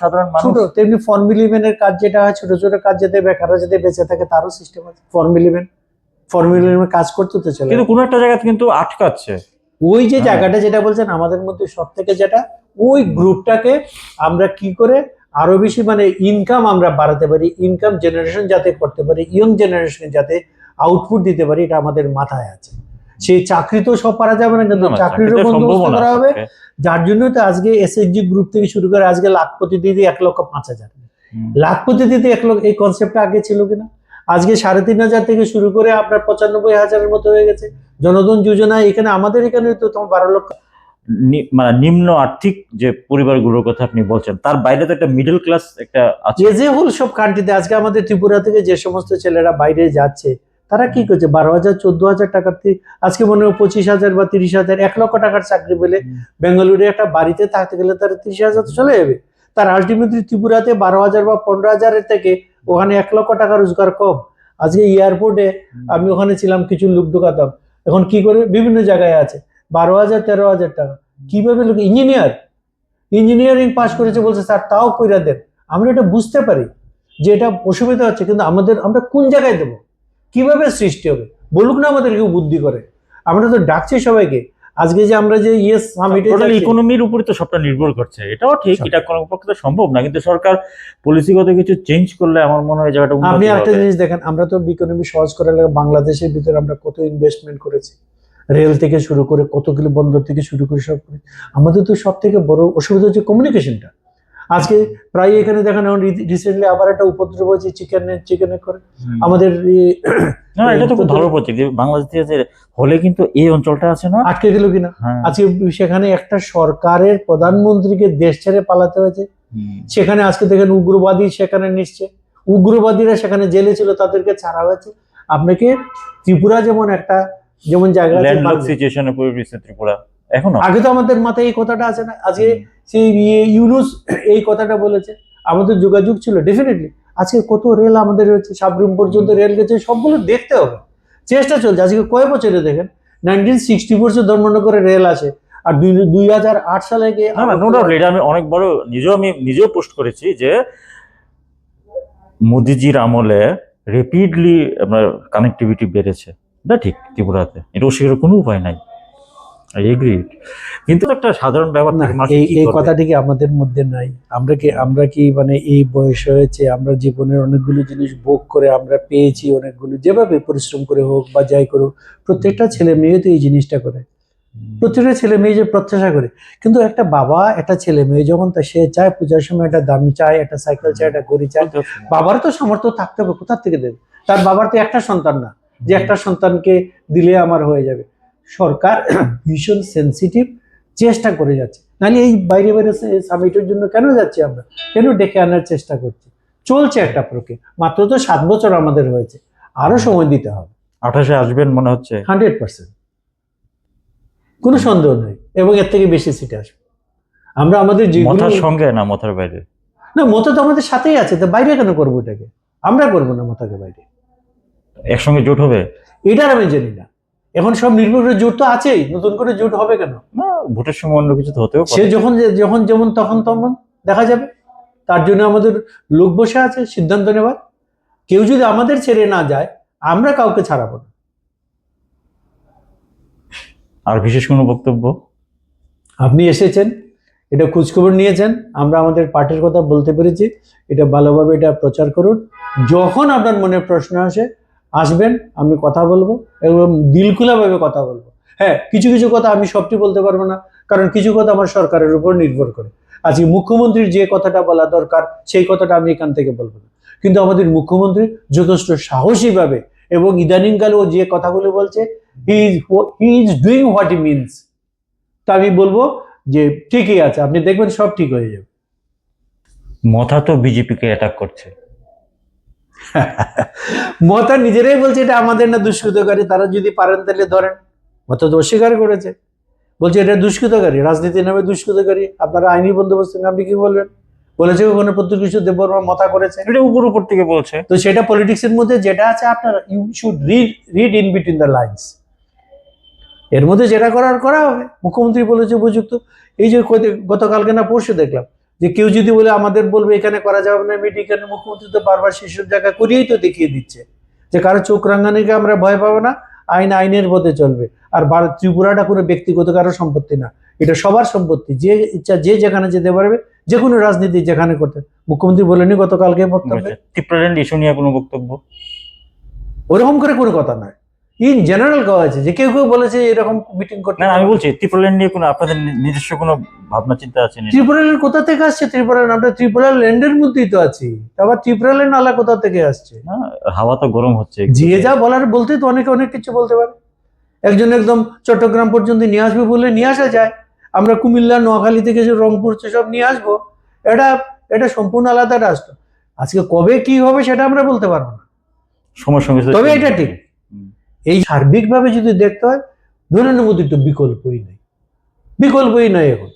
সাধারণ মানুষ ছোট তেমনি ফর্মিলিমেনের কাজ যেটা হয় ছোট ছোট কাজ যাতে বেকাররা যাতে বেঁচে থাকে তারও সিস্টেম আছে। ফর্মিলিমেন ফর্মিলিমেন কাজ করতে তো চলে। কিন্তু কোনো একটা জায়গাতে কিন্তু আটকাচ্ছে। ওই যে হ্যাঁ। জায়গাটা যেটা বলছেন আমাদের মধ্যে সব থেকে যেটা ওই গ্রুপটাকে আমরা কি করে আরও বেশি মানে ইনকাম আমরা বাড়াতে পারি ইনকাম জেনারেশন যাতে করতে পারি ইয়ং জেনারেশন যাতে আউটপুট দিতে পারি এটা আমাদের মাথায় আছে। সেই চাকরি তো সব পারা যাবে না কিন্তু চাকরিরও বন্দোবস্ত করা হবে। যার জন্য তো আজকে এসএসজি গ্রুপ থেকে শুরু করে আজকে লাখপতি দিদি এক লক্ষ পাঁচ হাজার। লাখপতি দিদি এক লক্ষ এই কনসেপ্টটা আগে ছিল কিনা? আজকে সাড়ে তিন হাজার থেকে শুরু করে আপনার পঁচানব্বই হাজারের মতো হয়ে গেছে। জনধন যোজনা এখানে আমাদের এখানে তো তোমার বারো লক্ষ। মানে নিম্ন আর্থিক যে পরিবারগুলোর কথা আপনি বলছেন তার বাইরে তো একটা মিডল ক্লাস একটা আছে। যে যে হল সব কান্ট্রিতে আজকে আমাদের ত্রিপুরা থেকে যে সমস্ত ছেলেরা বাইরে যাচ্ছে তারা কি করছে? বারো হাজার চোদ্দ হাজার টাকার থেকে আজকে মনে হয় পঁচিশ হাজার বা তিরিশ হাজার এক লক্ষ টাকার চাকরি পেলে। বেঙ্গালুরু একটা বাড়িতে থাকতে গেলে তার তিরিশ হাজার চলে যাবে। তার আলটিমেটলি ত্রিপুরাতে বারো হাজার বা পনেরো হাজারের থেকে ওখানে এক লক্ষ টাকা রোজগার কম। আজকে এয়ারপোর্টে আমি ওখানে ছিলাম কিছু লোক ঢুকাতাম। এখন কি করে? বিভিন্ন জায়গায় আছে। বারো হাজার তেরো হাজার টাকা। কীভাবে লোক ইঞ্জিনিয়ার? ইঞ্জিনিয়ারিং পাস করেছে বলছে স্যার তাও কইরা দেন। আমরা এটা বুঝতে পারি যে এটা অসুবিধা হচ্ছে কিন্তু আমাদের আমরা কোন জায়গায় দেবো? কীভাবে সৃষ্টি হবে? বলুক না আমাদের কেউ বুদ্ধি করে। আমরা তো ডাকছি সবাইকে। আজকে যে আমরা যে ইয়েস সামিটে ইকোনমির উপরে তো সবটা নির্ভর করছে। এটাও ঠিক এটা কোনো পক্ষে সম্ভব না। কিন্তু সরকার পলিসিগত কিছু চেঞ্জ করলে আমার মনে হয় জায়গাটা উন্নতি আপনি একটা জিনিস দেখেন আমরা তো ইকোনমি সহজ করার লাগে বাংলাদেশের ভিতরে আমরা কত ইনভেস্টমেন্ট করেছি। রেল থেকে শুরু করে কত কিলো বন্দর থেকে শুরু করে সব করে আমাদের তো সব থেকে বড় অসুবিধা হচ্ছে কমিউনিকেশনটা আজকে প্রায় এখানে দেখেন এখন রিসেন্টলি আবার একটা উপদ্রব হয়েছে চিকেনের চিকেনের করে। আমাদের না এটা তো খুব ভালো প্রজেক্ট বাংলাদেশ থেকে যে হলে কিন্তু এই অঞ্চলটা আছে না? আটকে গেল কিনা? হ্যাঁ। আজকে সেখানে একটা সরকারের প্রধানমন্ত্রীকে দেশ ছেড়ে পালাতে হয়েছে। সেখানে আজকে দেখেন উগ্রবাদী সেখানে নিচ্ছে উগ্রবাদীরা সেখানে জেলে ছিল তাদেরকে ছাড়া হয়েছে। আপনাকে ত্রিপুরা যেমন একটা যেমন জায়গা ল্যান্ডলক। সিচুয়েশনে পড়ে ত্রিপুরা। এখনও? আগে তো আমাদের মাথায় এই কথাটা আছে না। আজকে সেই ইয়ে ইউনুস এই কথাটা বলেছে। আমাদের যোগাযোগ ছিল ডেফিনেটলি আজকে কত রেল আমাদের হচ্ছে সাবরুম পর্যন্ত রেল গেছে সবগুলো দেখতে হবে। চেষ্টা চলছে। আজকে কয় বছরে দেখেন? নাইনটিন সিক্সটি ফোর ধর্মনগরে রেল আছে আর দুই দুই হাজার আট সালে গিয়ে না না নো ডাউট এটা আমি অনেক বড় নিজেও আমি নিজেও পোস্ট করেছি যে মোদিজির আমলে রেপিডলি আপনার কানেক্টিভিটি বেড়েছে। এটা ঠিক ত্রিপুরাতে। এটা অস্বীকারের কোনো উপায় নাই। কিন্তু একটা সাধারণ ব্যাপার না এই এই কথাটি কি আমাদের মধ্যে নাই? আমরা কি আমরা কি মানে এই বয়স হয়েছে আমরা জীবনের অনেকগুলো জিনিস ভোগ করে আমরা পেয়েছি অনেকগুলো যেভাবে পরিশ্রম করে হোক বা যাই করুক প্রত্যেকটা ছেলে মেয়ে তো এই জিনিসটা করে। প্রত্যেকটা ছেলে মেয়ে যে প্রত্যাশা করে। কিন্তু একটা বাবা একটা ছেলে মেয়ে যখন তা সে চায় পূজার সময় একটা দামি চায় একটা সাইকেল চায় একটা গড়ি চায় বাবার তো সামর্থ্য থাকতে হবে কোথা থেকে দেবে? তার বাবার তো একটা সন্তান না। যে একটা সন্তানকে দিলে আমার হয়ে যাবে। সরকার ভীষণ সেন্সিটিভ চেষ্টা করে যাচ্ছে। নাহলে এই বাইরে বাইরে সামিটের জন্য কেন যাচ্ছি আমরা? কেন ডেকে আনার চেষ্টা করছি? চলছে একটা প্রক্রিয়া। মাত্র তো সাত বছর আমাদের হয়েছে। আরও সময় দিতে হবে। আঠাশে আসবেন মনে হচ্ছে। Hundred percent. কোনো সন্দেহ নেই। এবং এর থেকে বেশি সিটে আসবে। আমরা আমাদের সঙ্গে না মাথার বাইরে? না মতো তো আমাদের সাথেই আছে। তো বাইরে কেন করব এটাকে? আমরা করব না মতাকে বাইরে। একসঙ্গে জোট হবে? এটার আমি জানি না। এখন সব নির্ভর করে জোট তো আছেই নতুন করে জোট হবে কেন? না ভোটের সময় অন্য কিছু তো হতেও সে যখন যখন যেমন তখন তখন দেখা যাবে। তার জন্য আমাদের লোক বসে আছে সিদ্ধান্ত নেবার কেউ যদি আমাদের ছেড়ে না যায় আমরা কাউকে ছাড়াবো না। আর বিশেষ কোনো বক্তব্য? আপনি এসেছেন এটা খোঁজখবর নিয়েছেন আমরা আমাদের পার্টির কথা বলতে পেরেছি। এটা ভালোভাবে এটা প্রচার করুন। যখন আপনার মনে প্রশ্ন আসে আসবেন, আমি কথা বলব, এবং দিলখুলাভাবে কথা বলব। হ্যাঁ কিছু কিছু কথা আমি সবটি বলতে পারব না, কারণ কিছু কথা আমার সরকারের উপর নির্ভর করে। আজকে মুখ্যমন্ত্রীর যে কথাটা বলা দরকার, সেই কথাটা আমি এখান থেকে বলব না। কিন্তু আমাদের মুখ্যমন্ত্রী যথেষ্ট সাহসীভাবে এবং ইদানিংকালে ও যে কথাগুলো বলছে he is he is doing what he means তা আমি বলব যে ঠিকই আছে, আপনি দেখবেন সব ঠিক হয়ে যাবে। মথা তো বিজেপিকে অ্যাটাক করছে। মমতা নিজেরাই বলছে এটা আমাদের না দুষ্কৃতকারী তারা যদি পারেন তাহলে ধরেন। মমতা তো অস্বীকার করেছে। বলছে এটা দুষ্কৃতকারী রাজনীতি নামে দুষ্কৃতকারী আপনারা আইনি বন্দোবস্ত নামে আপনি কি বলবেন? বলেছে ওখানে প্রত্যেক কিছু দেববর্মা মতা করেছে। এটা উপর উপর থেকে বলছে। তো সেটা পলিটিক্সের মধ্যে যেটা আছে আপনার you should read read in between the lines এর মধ্যে যেটা করার করা হবে। মুখ্যমন্ত্রী বলেছে উপযুক্ত। এই যে গতকালকে না পরশু দেখলাম যে কেউ যদি বলে আমাদের বলবে এখানে করা যাবে না মেডিকেল মুখ্যমন্ত্রী তো বারবার সেসব জায়গা করিয়েই তো দেখিয়ে দিচ্ছে। যে কারও চোখ রাঙানিকে আমরা ভয় পাবো না আইন আইনের পথে চলবে। আর ভারত ত্রিপুরাটা কোনো ব্যক্তিগত কারও সম্পত্তি না। এটা সবার সম্পত্তি। যে ইচ্ছা যে যেখানে যেতে পারবে যে কোনো রাজনীতি যেখানে করতে। মুখ্যমন্ত্রী বলেনি গতকালকে বক্তব্যে। ত্রিপুরাল্যান্ড ইস্যু নিয়ে কোনো বক্তব্য? ওরকম করে কোনো কথা নয়। ইন জেনারেল কওয়া হয়েছে যে কেউ কেউ বলেছে এরকম মিটিং করতে না আমি বলছি ত্রিপুরাল্যান্ড নিয়ে কোনো আপনাদের নিজস্ব কোনো ভাবনা চিন্তা আছে নি? ত্রিপুরাল্যান্ড কোথা থেকে আসছে? ত্রিপুরাল্যান্ড আমরা ত্রিপুরা ল্যান্ডের মধ্যেই তো আছি। আবার ত্রিপুরাল্যান্ড আলা কোথা থেকে আসছে? হাওয়া তো গরম হচ্ছে। যে যা বলার বলতে তো অনেকে অনেক কিছু বলতে পারে। একজন একদম চট্টগ্রাম পর্যন্ত নিয়ে আসবে বলে নিয়ে আসা যায়। আমরা কুমিল্লা নোয়াখালী থেকে যে রংপুর সব নিয়ে আসব। এটা এটা সম্পূর্ণ আলাদা রাষ্ট্র। আজকে কবে কি হবে সেটা আমরা বলতে পারব না। সময় সঙ্গে তবে এটা ঠিক। এই সার্বিকভাবে যদি দেখতে হয় নরেন্দ্র মোদীর তো বিকল্পই নেই। বিকল্পই নয় এখন।